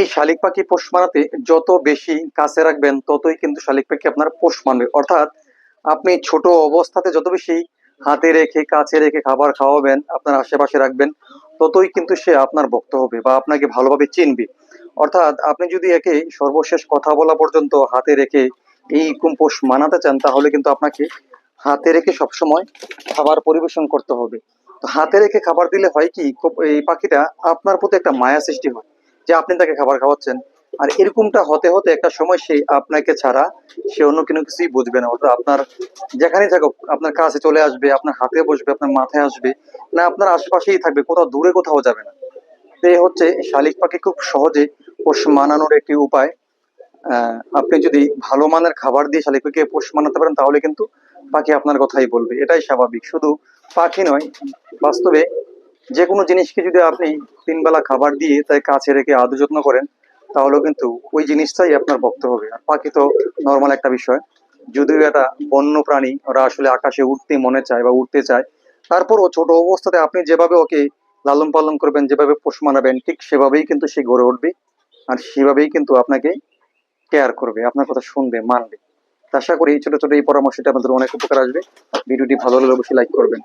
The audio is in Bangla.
এই শালিক পাখি পোষ মানাতে যত বেশি কাছে রাখবেন, ততই কিন্তু শালিক পাখি আপনার পোষ মানবে। অর্থাৎ আপনি ছোট অবস্থাতে যত বেশি হাতে রেখে, কাছে রেখে খাবার খাওয়াবেন, আপনার আশেপাশে রাখবেন, ততই কিন্তু সে আপনার ভক্ত হবে বা আপনাকে ভালোভাবে চিনবে। অর্থাৎ আপনি যদি একে সর্বশেষ কথা বলা পর্যন্ত হাতে রেখে এই কুম্পোষ মানাতে চান, তাহলে কিন্তু আপনাকে হাতে রেখে সবসময় খাবার পরিবেশন করতে হবে। তো হাতে রেখে খাবার দিলে হয় কি এই পাখিটা আপনার প্রতি একটা মায়া সৃষ্টি হয়। যে আপনি তাকে খাবার খাওয়াচ্ছেন। আর এরকমটা হতে হতে একটা সময় সে আপনাকে ছাড়া সে অন্য কোনো কিছুই বুঝবে না। অর্থাৎ আপনার যেখানেই থাকুক, আপনার কাছে চলে আসবে, আপনার হাতে বসবে, আপনার মাথায় আসবে, না আপনার আশেপাশেই থাকবে, কোথাও দূরে কোথাও যাবে না। এই হচ্ছে শালিক পাখি খুব সহজে পোষ মানানোর একটি উপায়। আপনি যদি ভালো মানের খাবার দিয়ে শালিক পাখিকে পোষ মানাতে পারেন, তাহলে কিন্তু পাখি আপনার কথাই বলবে। এটাই স্বাভাবিক। শুধু পাখি নয়, বাস্তবে যে কোনো জিনিসকে যদি আপনি তিন বেলা খাবার দিয়ে তাই কাছে রেখে আদর যত্ন করেন, তাহলেও কিন্তু ওই জিনিসটাই আপনার ভক্ত হবে। আর পাখি তো নর্মাল একটা বিষয়। যদিও এটা বন্য প্রাণী ওরা আসলে আকাশে উঠতে মনে চায় বা উঠতে চায় তারপরও ছোট অবস্থাতে আপনি যেভাবে ওকে লালন পালন করবেন, যেভাবে পোষ মানাবেন, ঠিক সেভাবেই কিন্তু সে গড়ে উঠবে আর সেভাবেই কিন্তু আপনাকে কেয়ার করবে, আপনার কথা শুনবে, মানবে। আশা করি এই ছোট ছোট এই পরামর্শটা আপনাদের অনেক উপকার আসবে। ভিডিওটি ভালো লাগলে অবশ্যই লাইক করবেন।